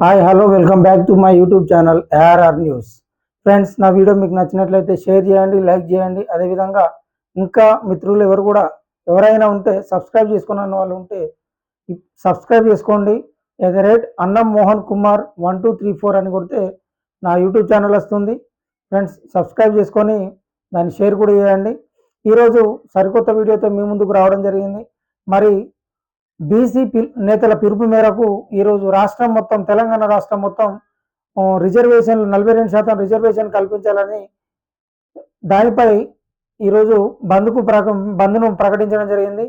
Hi hello welcome back to my YouTube channel ARR news friends నా video మీకు నచ్చినట్లయితే share చేయండి like చేయండి. అదేవిధంగా ఇంకా మిత్రులు ఎవరు కూడా ఎవరైనా ఉంటే సబ్స్క్రైబ్ చేసుకున్న వాళ్ళు ఉంటే సబ్స్క్రైబ్ చేసుకోండి. At the rate Annam Mohan Kumar one two three four అని కొడితే నా యూట్యూబ్ ఛానల్ వస్తుంది. ఫ్రెండ్స్ సబ్స్క్రైబ్ చేసుకొని దాన్ని షేర్ కూడా చేయండి. ఈరోజు సరికొత్త వీడియోతో మీ ముందుకు రావడం జరిగింది. మరి బీసీ నేతల పిలుపు మేరకు ఈరోజు రాష్ట్రం మొత్తం తెలంగాణ రాష్ట్రం మొత్తం రిజర్వేషన్లు నలభై రెండు శాతం రిజర్వేషన్ కల్పించాలని దానిపై ఈరోజు బంద్కు ప్రక బంద్ను ప్రకటించడం జరిగింది.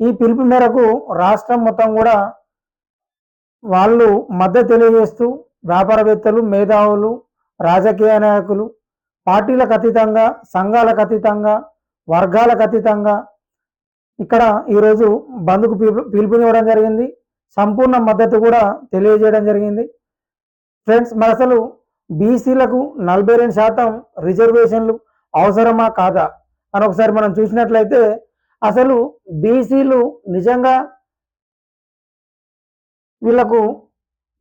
ఈ పిలుపు మేరకు రాష్ట్రం మొత్తం కూడా వాళ్ళు మద్దతు తెలియజేస్తూ వ్యాపారవేత్తలు మేధావులు రాజకీయ నాయకులు పార్టీలకు అతీతంగా సంఘాలకు అతీతంగా వర్గాలకు అతీతంగా ఇక్కడ ఈరోజు బంద్కు పిలుపు పిలుపునివ్వడం జరిగింది. సంపూర్ణ మద్దతు కూడా తెలియజేయడం జరిగింది. ఫ్రెండ్స్ మరి అసలు బీసీలకు నలభై రెండు శాతం రిజర్వేషన్లు అవసరమా కాదా అని ఒకసారి మనం చూసినట్లయితే అసలు బీసీలు నిజంగా వీళ్ళకు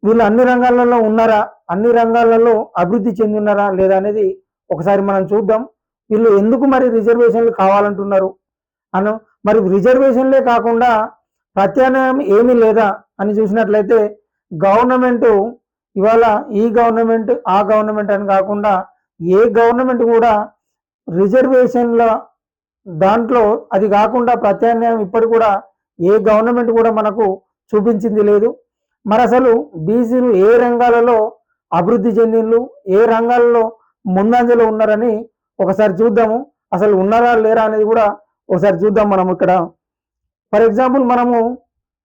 వీళ్ళు అన్ని రంగాలలో ఉన్నారా అన్ని రంగాలలో అభివృద్ధి చెందున్నారా లేదా అనేది ఒకసారి మనం చూద్దాం. వీళ్ళు ఎందుకు మరి రిజర్వేషన్లు కావాలంటున్నారు? అను మరి రిజర్వేషన్లే కాకుండా ప్రత్యామ్నాయం ఏమీ లేదా అని చూసినట్లయితే గవర్నమెంట్ ఇవాళ ఈ గవర్నమెంట్ ఆ గవర్నమెంట్ అని కాకుండా ఏ గవర్నమెంట్ కూడా రిజర్వేషన్ల దాంట్లో అది కాకుండా ప్రత్యామ్నాయం ఇప్పటి కూడా ఏ గవర్నమెంట్ కూడా మనకు చూపించింది లేదు. మరి అసలు బీసీలు ఏ రంగాలలో అభివృద్ధి చెందిండ్రు ఏ రంగాలలో ముందంజలో ఉన్నారని ఒకసారి చూద్దాము. అసలు ఉన్నారా లేరా అనేది కూడా ఒకసారి చూద్దాం మనం ఇక్కడ. ఫర్ ఎగ్జాంపుల్ మనము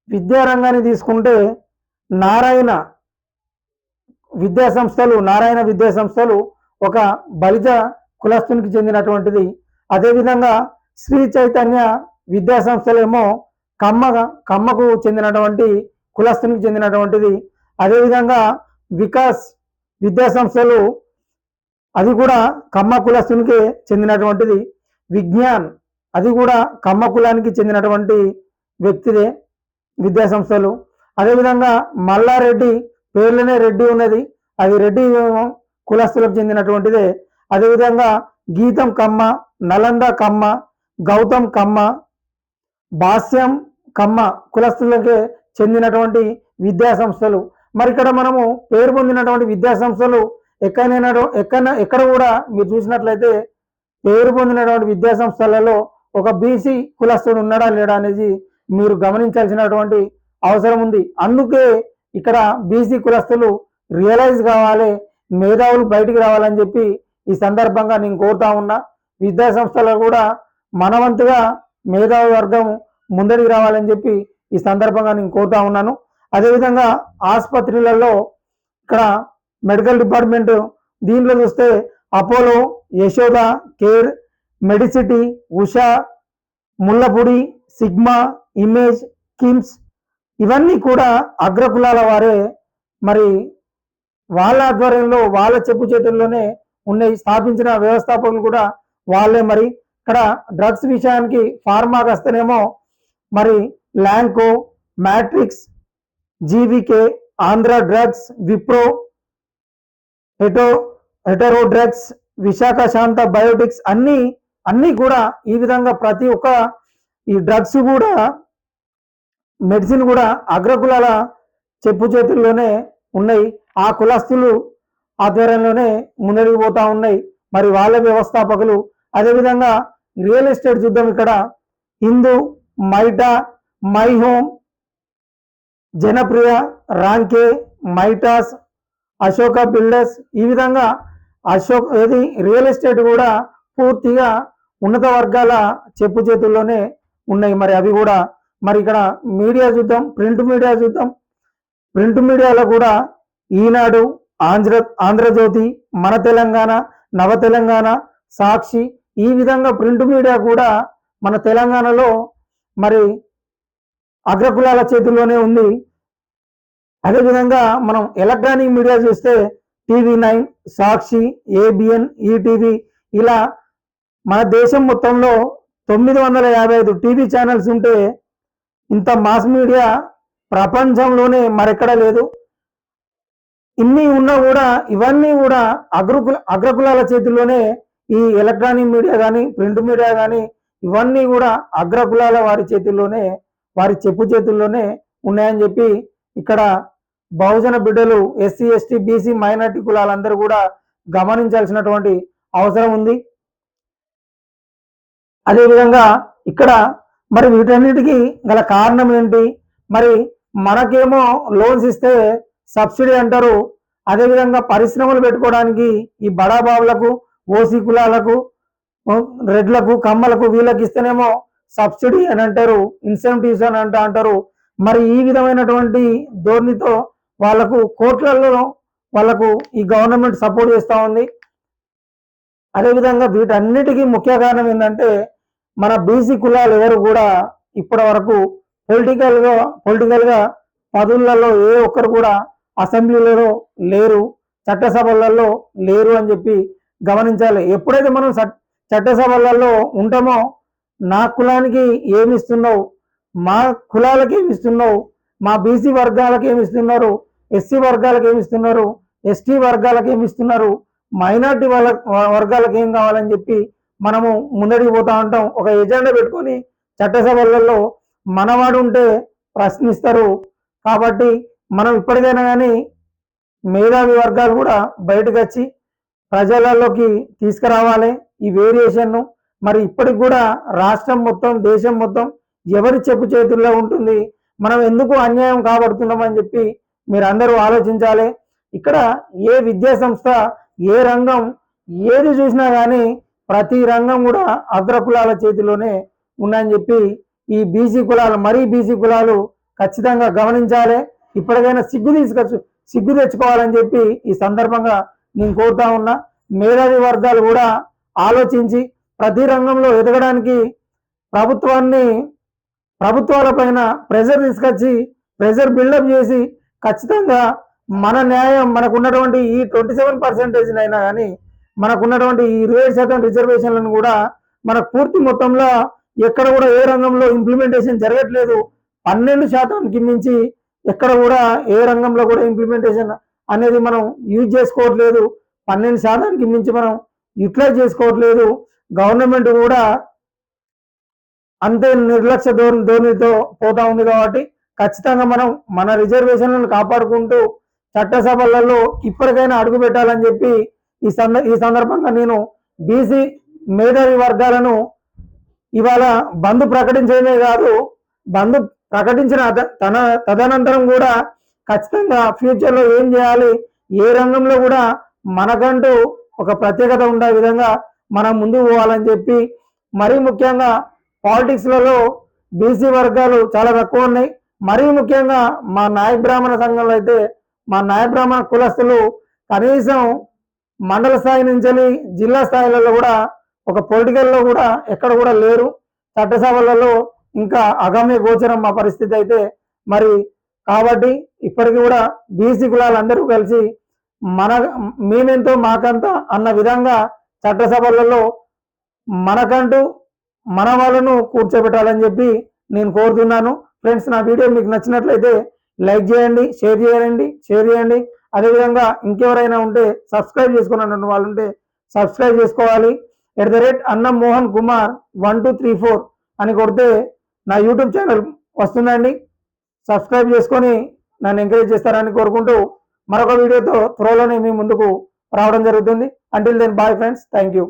విద్యారంగాన్ని తీసుకుంటే నారాయణ విద్యా సంస్థలు నారాయణ విద్యా సంస్థలు ఒక బలిజ కులస్తునికి చెందినటువంటిది. అదేవిధంగా శ్రీ చైతన్య విద్యా సంస్థలేమో కమ్మ కమ్మకు చెందినటువంటి కులస్తునికి చెందినటువంటిది. అదేవిధంగా వికాస్ విద్యా సంస్థలు అది కూడా కమ్మ కులస్తునికి చెందినటువంటిది. విజ్ఞాన్ అది కూడా కమ్మ కులానికి చెందినటువంటి వ్యక్తిదే విద్యాసంస్థలు అదేవిధంగా మల్లారెడ్డి పేర్లోనే రెడ్డి ఉన్నది. అది రెడ్డి కులస్తులకు చెందినటువంటిదే. అదేవిధంగా గీతం కమ్మ నలంద కమ్మ గౌతమ్ కమ్మ భాష్యం కమ్మ కులస్తులకే చెందినటువంటి విద్యా సంస్థలు. మరి ఇక్కడ మనము పేరు పొందినటువంటి విద్యా సంస్థలు ఎక్కడైనా ఎక్కడ ఎక్కడ కూడా మీరు చూసినట్లయితే పేరు పొందినటువంటి విద్యా సంస్థలలో ఒక బీసీ కులస్తుడు ఉన్నాడా లేడా అనేది మీరు గమనించాల్సినటువంటి అవసరం ఉంది. అందుకే ఇక్కడ బీసీ కులస్తులు రియలైజ్ కావాలి మేధావులు బయటికి రావాలని చెప్పి ఈ సందర్భంగా నేను కోరుతా ఉన్నా. విద్యా సంస్థలు కూడా మనవంతుగా మేధావి వర్గం ముందడికి రావాలని చెప్పి ఈ సందర్భంగా నేను కోరుతా ఉన్నాను. అదేవిధంగా ఆసుపత్రులలో ఇక్కడ మెడికల్ డిపార్ట్మెంట్ దీంట్లో చూస్తే Apollo Yashoda Care Medicity Usha Mullapudi Sigma Image KIMS ఇవన్నీ కూడా అగ్రకులాల వారే. మరి వాళ్ళ ఆధ్వర్యంలో వాళ్ళ చెప్పు చేతుల్లోనే ఉన్నాయి స్థాపించిన వ్యవస్థాపకులు కూడా వాళ్ళే మరి. ఇక్కడ డ్రగ్స్ విషయానికి ఫార్మాకి వస్తేనేమో మరి Lanco Matrix GVK Andhra drugs Wipro హెటో Hetero drugs Visakha Shantha biotics అన్నీ అన్నీ కూడా ఈ విధంగా ప్రతి ఒక్క ఈ డ్రగ్స్ కూడా మెడిసిన్ కూడా అగ్రకులాల చెప్పు చేతుల్లోనే ఉన్నాయి. ఆ కులస్తులు ఆధ్వర్యంలోనే ముందడికి పోతా ఉన్నాయి. మరి వాళ్ళ వ్యవస్థాపకులు అదేవిధంగా రియల్ ఎస్టేట్ చూద్దాం ఇక్కడ. Hindu మైటా My Home Janapriya Ramky Maytas Ashoka builders ఈ విధంగా అశోక్ ఏది రియల్ ఎస్టేట్ కూడా పూర్తిగా ఉన్నత వర్గాల చెప్పు చేతుల్లోనే ఉన్నాయి మరి అవి కూడా. మరి ఇక్కడ మీడియా చూద్దాం ప్రింట్ మీడియా చూద్దాం. ప్రింట్ మీడియాలో కూడా ఈనాడు ఆంధ్ర ఆంధ్రజ్యోతి మన తెలంగాణ నవ తెలంగాణ సాక్షి ఈ విధంగా ప్రింట్ మీడియా కూడా మన తెలంగాణలో మరి అగ్రకులాల చేతుల్లోనే ఉంది. అదేవిధంగా మనం ఎలక్ట్రానిక్ మీడియా చూస్తే TV nine Sakshi ABN ETV ఇలా మన దేశం మొత్తంలో తొమ్మిది వందల యాభై ఐదు టీవీ ఛానల్స్ ఉంటే ఇంత మాస్ మీడియా ప్రపంచంలోనే మరెక్కడా లేదు. ఇన్ని ఉన్నా కూడా ఇవన్నీ కూడా అగ్రకుల అగ్రకులాల చేతుల్లోనే ఈ ఎలక్ట్రానిక్ మీడియా కానీ ప్రింట్ మీడియా కానీ ఇవన్నీ కూడా అగ్రకులాల వారి చేతుల్లోనే వారి చెప్పు చేతుల్లోనే ఉన్నాయని చెప్పి ఇక్కడ బహుజన బిడ్డలు ఎస్సీ ఎస్టీ బీసీ మైనార్టీ కులాలందరూ కూడా గమనించాల్సినటువంటి అవసరం ఉంది. అదేవిధంగా ఇక్కడ మరి వీటన్నిటికీ గల కారణం ఏంటి మరి మనకేమో లోన్స్ ఇస్తే సబ్సిడీ అంటారు. అదేవిధంగా పరిశ్రమలు పెట్టుకోవడానికి ఈ బడాబాబులకు ఓసీ కులాలకు రెడ్లకు కమ్మలకు వీళ్ళకి ఇస్తేనేమో సబ్సిడీ అని అంటారు. ఇన్సెంటివ్స్ అని అంట అంటారు. మరి ఈ విధమైనటువంటి ధోరణితో వాళ్ళకు కోట్లలో వాళ్ళకు ఈ గవర్నమెంట్ సపోర్ట్ చేస్తూ ఉంది. అదేవిధంగా వీటన్నిటికీ ముఖ్య కారణం ఏంటంటే మన బీసీ కులాలు ఎవరు కూడా ఇప్పటి వరకు పొలిటికల్గా పొలిటికల్గా పదవులలో ఏ ఒక్కరు కూడా అసెంబ్లీలలో లేరు చట్టసభలలో లేరు అని చెప్పి గమనించాలి. ఎప్పుడైతే మనం చట్టసభలలో ఉంటామో నా కులానికి ఏమి ఇస్తున్నావు మా కులాలకి ఏమి ఇస్తున్నావు మా బీసీ వర్గాలకు ఏమి ఇస్తున్నారు ఎస్సీ వర్గాలకు ఏమి ఇస్తున్నారు ఎస్టీ వర్గాలకు ఏమి ఇస్తున్నారు మైనార్టీ వాళ్ళ వర్గాలకు ఏం కావాలని చెప్పి మనము ముందడికి పోతా ఉంటాం. ఒక ఎజెండా పెట్టుకొని చట్టసభలలో మనవాడు ఉంటే ప్రశ్నిస్తారు. కాబట్టి మనం ఇప్పటికైనా కానీ మేధావి వర్గాలు కూడా బయటకు వచ్చి ప్రజలలోకి తీసుకురావాలి. ఈ వేరియేషన్ను మరి ఇప్పటికి కూడా రాష్ట్రం మొత్తం దేశం మొత్తం ఎవరి చెప్పు చేతుల్లో ఉంటుంది? మనం ఎందుకు అన్యాయం కాబడుతున్నామని చెప్పి మీరు అందరూ ఆలోచించాలి. ఇక్కడ ఏ విద్యా సంస్థ ఏ రంగం ఏది చూసినా కానీ ప్రతి రంగం కూడా అగ్రకులాల చేతిలోనే ఉన్నాయని చెప్పి ఈ బీసీ కులాలు మరీ బీసీ కులాలు ఖచ్చితంగా గమనించాలి. ఇప్పటికైనా సిగ్గు తీసుకొచ్చు సిగ్గు తెచ్చుకోవాలని చెప్పి ఈ సందర్భంగా నేను కోరుతా ఉన్నా. మేధావి వర్గాలు కూడా ఆలోచించి ప్రతి రంగంలో ఎదగడానికి ప్రభుత్వాన్ని ప్రభుత్వాల పైన ప్రెజర్ తీసుకొచ్చి ప్రెజర్ బిల్డప్ చేసి ఖచ్చితంగా మన న్యాయం మనకు ఉన్నటువంటి ఈ ట్వంటీ సెవెన్ పర్సెంటేజ్ అయినా కానీ మనకు ఉన్నటువంటి ఈ ఇరవై శాతం రిజర్వేషన్లను కూడా మనకు పూర్తి మొత్తంలో ఎక్కడ కూడా ఏ రంగంలో ఇంప్లిమెంటేషన్ జరగట్లేదు. పన్నెండు శాతానికి మించి ఎక్కడ కూడా ఏ రంగంలో కూడా ఇంప్లిమెంటేషన్ అనేది మనం యూజ్ చేసుకోవట్లేదు. పన్నెండు శాతానికి మించి మనం యూటిలైజ్ చేసుకోవట్లేదు. గవర్నమెంట్ కూడా అంతే నిర్లక్ష్య ధోరణి ధోరణితో పోతా ఉంది కాబట్టి ఖచ్చితంగా మనం మన రిజర్వేషన్లను కాపాడుకుంటూ చట్టసభలలో ఇప్పటికైనా అడుగు పెట్టాలని చెప్పి ఈ సంద ఈ సందర్భంగా నేను బీసీ మేధావి వర్గాలను ఇవాళ బంద్ ప్రకటించడమే కాదు బంద్ ప్రకటించిన తన తదనంతరం కూడా ఖచ్చితంగా ఫ్యూచర్లో ఏం చేయాలి ఏ రంగంలో కూడా మనకంటూ ఒక ప్రత్యేకత ఉండే విధంగా మనం ముందుకు పోవాలని చెప్పి మరీ ముఖ్యంగా పాలిటిక్స్లలో బీసీ వర్గాలు చాలా తక్కువ ఉన్నాయి. మరీ ముఖ్యంగా మా నాయ బ్రాహ్మణ సంఘంలో అయితే మా నాయ బ్రాహ్మణ కులస్తులు కనీసం మండల స్థాయి నుంచి జిల్లా స్థాయిలలో కూడా ఒక పొలిటికల్లో కూడా ఎక్కడ కూడా లేరు. చట్టసభలలో ఇంకా అగమ్య గోచరం మా పరిస్థితి అయితే మరి కాబట్టి ఇప్పటికీ కూడా బీసీ కులాలందరూ కలిసి మన మేమెంతో మాకంత అన్న విధంగా చట్టసభలలో మనకంటూ మన వాళ్ళను కూర్చోబెట్టాలని చెప్పి నేను కోరుతున్నాను. ఫ్రెండ్స్ నా వీడియో మీకు నచ్చినట్లయితే లైక్ చేయండి షేర్ చేయండి షేర్ చేయండి. అదేవిధంగా ఇంకెవరైనా ఉంటే సబ్స్క్రైబ్ చేసుకున్నటువంటి వాళ్ళు ఉంటే సబ్స్క్రైబ్ చేసుకోవాలి. At the rate Annam Mohan Kumar one two three four అని కొడితే నా యూట్యూబ్ ఛానల్ వస్తుందండి. సబ్స్క్రైబ్ చేసుకొని నన్ను ఎంకరేజ్ చేస్తారని కోరుకుంటూ మరొక వీడియోతో త్వరలోనే మీ ముందుకు రావడం జరుగుతుంది. Until then bye friends thank you